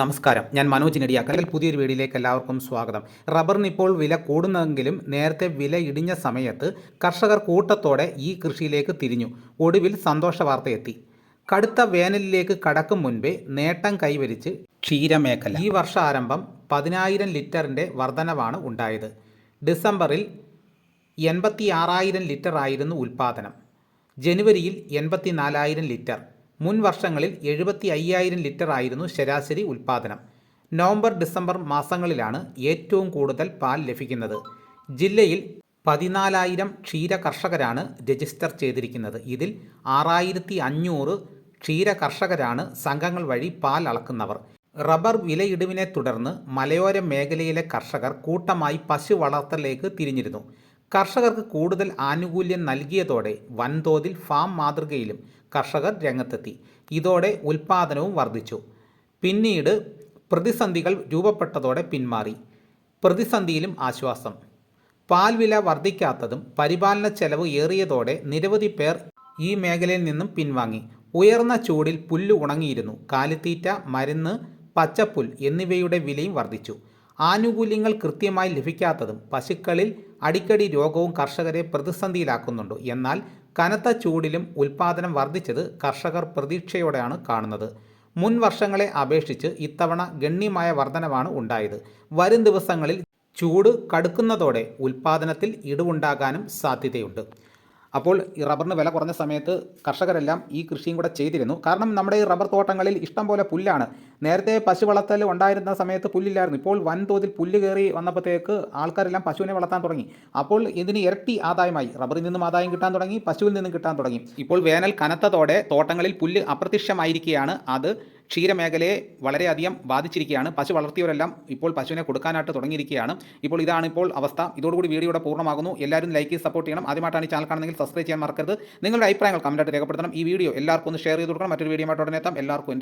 നമസ്കാരം. ഞാൻ മനോജ് നെടിയാക്കൽ. പുതിയൊരു വീഡിയോയിലേക്ക് എല്ലാവർക്കും സ്വാഗതം. റബ്ബറിന് ഇപ്പോൾ വില കൂടുന്നെങ്കിലും നേരത്തെ വില ഇടിഞ്ഞ സമയത്ത് കർഷകർ കൂട്ടത്തോടെ ഈ കൃഷിയിലേക്ക് തിരിഞ്ഞു. ഒടുവിൽ സന്തോഷ വാർത്തയെത്തി കടുത്ത വേനലിലേക്ക് കടക്കും മുൻപേ നേട്ടം കൈവരിച്ച് ക്ഷീരമേഖല. ഈ വർഷ ആരംഭം പതിനായിരം ലിറ്ററിന്റെ വർധനവാണ് ഉണ്ടായത്. ഡിസംബറിൽ എൺപത്തി ആറായിരം ലിറ്റർ ആയിരുന്നു ഉൽപ്പാദനം ജനുവരിയിൽ എൺപത്തി നാലായിരം ലിറ്റർ. മുൻ വർഷങ്ങളിൽ എഴുപത്തി അയ്യായിരം ലിറ്റർ ആയിരുന്നു ശരാശരി ഉൽപ്പാദനം നവംബർ ഡിസംബർ മാസങ്ങളിലാണ് ഏറ്റവും കൂടുതൽ പാൽ ലഭിക്കുന്നത്. ജില്ലയിൽ പതിനാലായിരം ക്ഷീര കർഷകരാണ് രജിസ്റ്റർ ചെയ്തിരിക്കുന്നത്. ഇതിൽ ആറായിരത്തി അഞ്ഞൂറ് ക്ഷീര കർഷകരാണ് സംഘങ്ങൾ വഴി പാൽ അളക്കുന്നവർ. റബ്ബർ വിലയിടിവിനെ തുടർന്ന് മലയോര മേഖലയിലെ കർഷകർ കൂട്ടമായി പശു വളർത്തലിലേക്ക് തിരിഞ്ഞിരുന്നു. കർഷകർക്ക് കൂടുതൽ ആനുകൂല്യം നൽകിയതോടെ വൻതോതിൽ ഫാം മാതൃകയിലും കർഷകർ രംഗത്തെത്തി. ഇതോടെ ഉൽപാദനവും വർദ്ധിച്ചു. പിന്നീട് പ്രതിസന്ധികൾ രൂപപ്പെട്ടതോടെ പിന്മാറി. പ്രതിസന്ധിയിലും ആശ്വാസം. പാൽ വില വർദ്ധിക്കാത്തതും പരിപാലന ചെലവ് ഏറിയതോടെ നിരവധി പേർ ഈ മേഖലയിൽ നിന്നും പിൻവാങ്ങി. ഉയർന്ന ചൂടിൽ പുല്ല് ഉണങ്ങിയിരുന്നു. കാലിത്തീറ്റ മരുന്ന് പച്ചപ്പുൽ എന്നിവയുടെ വിലയും വർദ്ധിച്ചു. ആനുകൂല്യങ്ങൾ കൃത്യമായി ലഭിക്കാത്തതും പശുക്കളിൽ അടിക്കടി രോഗവും കർഷകരെ പ്രതിസന്ധിയിലാക്കുന്നുണ്ട്. എന്നാൽ കനത്ത ചൂടിലും ഉൽപാദനം വർദ്ധിച്ചത് കർഷകർ പ്രതീക്ഷയോടെയാണ് കാണുന്നത്. മുൻ വർഷങ്ങളെ അപേക്ഷിച്ച് ഇത്തവണ ഗണ്യമായ വർധനവാണ് ഉണ്ടായത്. വരും ദിവസങ്ങളിൽ ചൂട് കടുക്കുന്നതോടെ ഉൽപാദനത്തിൽ ഇടിവുണ്ടാകാനും സാധ്യതയുണ്ട്. അപ്പോൾ ഈ റബ്ബറിന് വില കുറഞ്ഞ സമയത്ത് കർഷകരെല്ലാം ഈ കൃഷിയും കൂടെ ചെയ്തിരുന്നു. കാരണം നമ്മുടെ ഈ റബ്ബർ തോട്ടങ്ങളിൽ ഇഷ്ടം പോലെ പുല്ലാണ്. നേരത്തെ പശു വളർത്തൽ ഉണ്ടായിരുന്ന സമയത്ത് പുല്ലില്ലായിരുന്നു. ഇപ്പോൾ വൻതോതിൽ പുല്ല് കയറി വന്നപ്പോഴത്തേക്ക് ആൾക്കാരെല്ലാം പശുവിനെ വളർത്താൻ തുടങ്ങി. അപ്പോൾ ഇതിന് ഇരട്ടി ആദായമായി. റബ്ബറിൽ നിന്നും ആദായം കിട്ടാൻ തുടങ്ങി പശുവിൽ നിന്നും കിട്ടാൻ തുടങ്ങി. ഇപ്പോൾ വേനൽ കനത്തതോടെ തോട്ടങ്ങളിൽ പുല്ല് അപ്രത്യക്ഷമായിരിക്കുകയാണ്. അത് ക്ഷീരമേഖലയെ വളരെയധികം ബാധിച്ചിരിക്കുകയാണ്. പശു വളർത്തിയവരെല്ലാം ഇപ്പോൾ പശുവിനെ കൊടുക്കാനായിട്ട് തുടങ്ങിയിരിക്കുകയാണ്. ഇപ്പോൾ ഇതാണ് ഇപ്പോൾ അവസ്ഥ. ഇതോടുകൂടി വീഡിയോ വീഡിയോയുടെ പൂർണമാകുന്നു. എല്ലാവരും ലൈക്ക് സപ്പോർട്ട് ചെയ്യണം. ആദ്യമായിട്ടാണ് ഈ ചാനൽ കാണുന്നെങ്കിൽ സബ്സ്ക്രൈബ് ചെയ്യാൻ മറക്കരുത്. നിങ്ങളുടെ അഭിപ്രായങ്ങൾ കമന്റായിട്ട് രേഖപ്പെടുത്തണം. ഈ വീഡിയോ എല്ലാവർക്കും ഒന്ന് ഷെയർ ചെയ്ത് കൊടുക്കണം. മറ്റൊരു വീഡിയോ ആയിട്ട് ഉടനെ എത്താം. എല്ലാവർക്കും